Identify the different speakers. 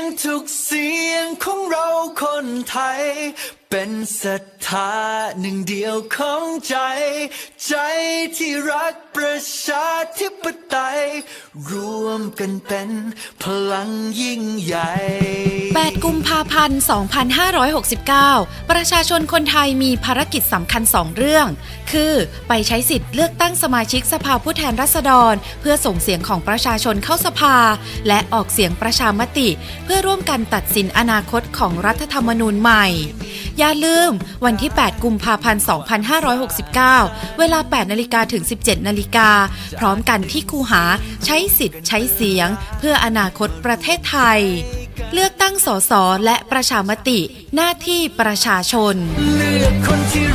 Speaker 1: งทุกเสียงของเราคนไทย เป็นศรัทธาหนึ่งเดียวของใจ ใจที่รักประชาธิปไตย รวมกันเป็นพลังยิ่งใหญ่
Speaker 2: กุมภาพันธ์ 2569 ประชาชนคนไทยมีภารกิจสำคัญ 2 เรื่อง คือไปใช้สิทธิ์เลือกตั้งสมาชิกสภาผู้แทนราษฎร เพื่อส่งเสียงของประชาชนเข้าสภา และออกเสียงประชามติ เพื่อร่วมกันตัดสินอนาคตของรัฐธรรมนูญใหม่ อย่าลืม วันที่ 8 กุมภาพันธ์ 2569 เวลา 8 นาฬิกาถึง 17 นาฬิกา พร้อมกันที่คูหาใช้สิทธิ์ใช้เสียง เพื่ออนาคตประเทศไทย เลือกตั้งสสและประชามติหน้าที่ประชาชน
Speaker 1: เลือกคนที่